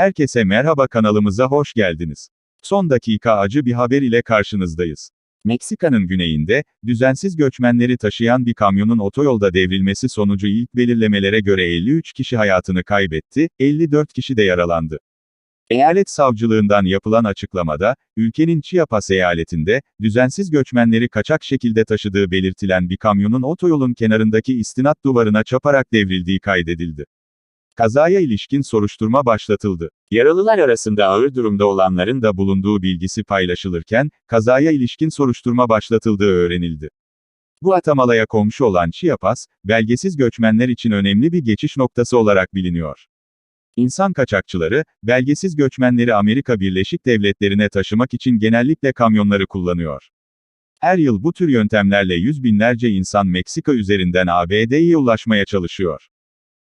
Herkese merhaba kanalımıza hoş geldiniz. Son dakika acı bir haber ile karşınızdayız. Meksika'nın güneyinde, düzensiz göçmenleri taşıyan bir kamyonun otoyolda devrilmesi sonucu ilk belirlemelere göre 53 kişi hayatını kaybetti, 54 kişi de yaralandı. Eyalet savcılığından yapılan açıklamada, ülkenin Chiapas eyaletinde, düzensiz göçmenleri kaçak şekilde taşıdığı belirtilen bir kamyonun otoyolun kenarındaki istinat duvarına çaparak devrildiği kaydedildi. Kazaya ilişkin soruşturma başlatıldı. Yaralılar arasında ağır durumda olanların da bulunduğu bilgisi paylaşılırken, kazaya ilişkin soruşturma başlatıldığı öğrenildi. Guatemala'ya komşu olan Chiapas, belgesiz göçmenler için önemli bir geçiş noktası olarak biliniyor. İnsan kaçakçıları, belgesiz göçmenleri Amerika Birleşik Devletleri'ne taşımak için genellikle kamyonları kullanıyor. Her yıl bu tür yöntemlerle yüz binlerce insan Meksika üzerinden ABD'ye ulaşmaya çalışıyor.